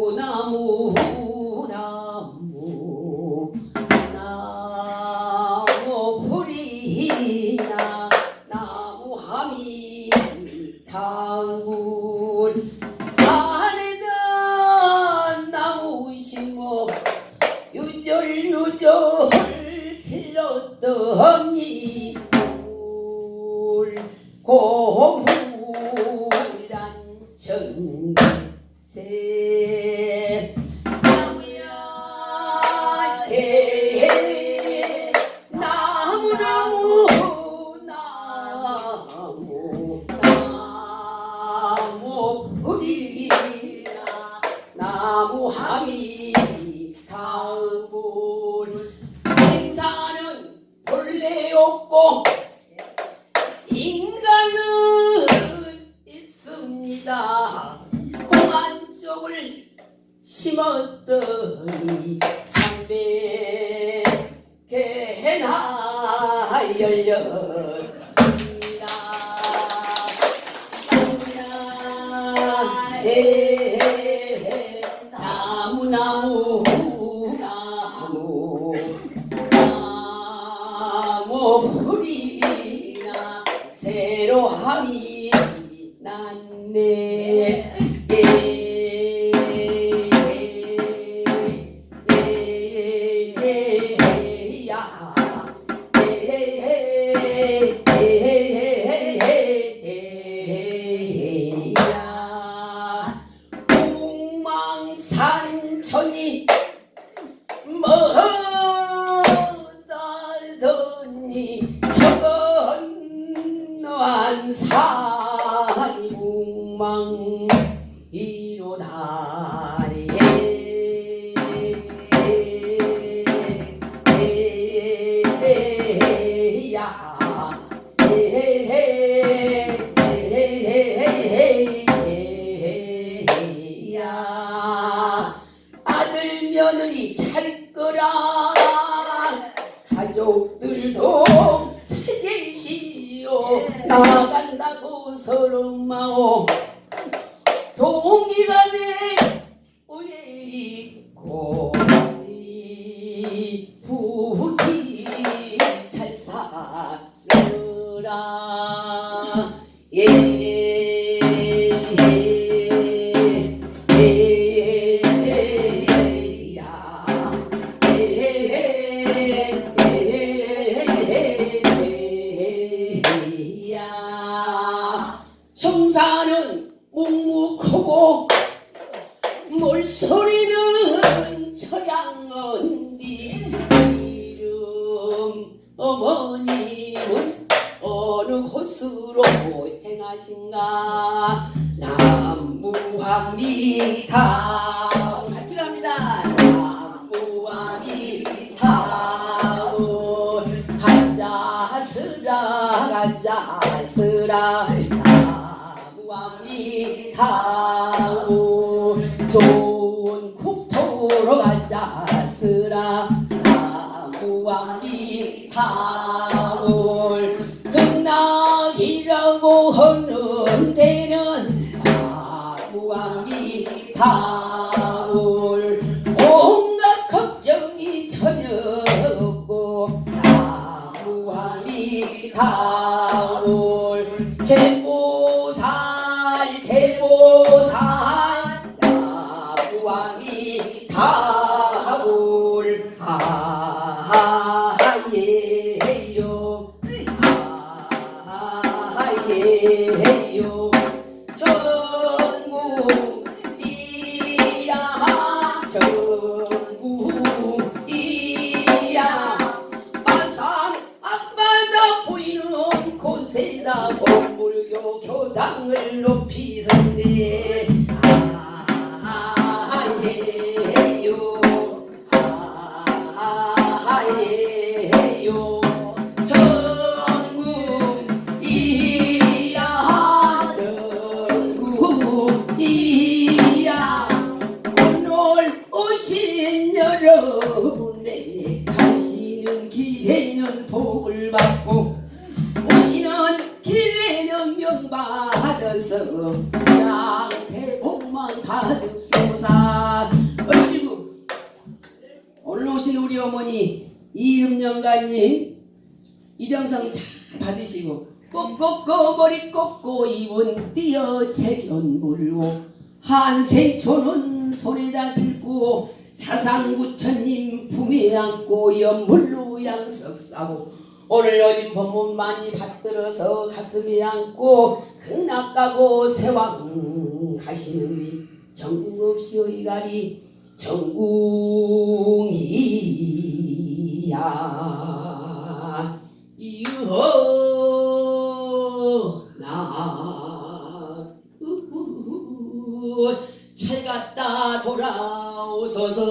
나무 나무 나무 풀이나 나무 함이 당군 산에다 나무 심어 유절유절 길렀던 이물 고 인간은 있습니다. 공안 쪽을 심었더니 삼백개나 열렸습니다. 나무야 웅망이로다. 야야 아들 며느리 잘 거라 가족들도 잘 계시오. 나간다고 서러마오. 동기간에 오해 있고 이 부디 잘 살아라. 예. 물소리는 처량언디 이름. 어머님은 어느 곳으로 행하신가? 남무합니다 같이 갑니다. 남무합니다 가자스라 가자스라. 나무합니다 좋은 국토로 가자스라. 나무합니다 극락이라고 하는 데는 나무합니다 온갖 걱정이 전혀 없고 나무합니다 제보살 제보살 나무합니다 아예요. 아예요. 전국이야. 전국이야. 마산 앞바다 보이는 곳에다. 건물교 교당을 높이 섰네 받아서 양태 복만 받읍소사 얼씨구 오늘 오신 우리 어머니 이음년간님 이정성 잘 받으시고 꼭꼭꼭 머리 꼭고 입은 뛰어 제견 물고 한세초는 소리다 들고 자상구천님 품에 안고 연물로 양석 싸고 오늘 요즘 법문 많이 받들어서 가슴에 안고 극락가고 세왕 가시는 전국 없이 어이가리 전궁이야. 유허나. 잘 갔다 돌아오소서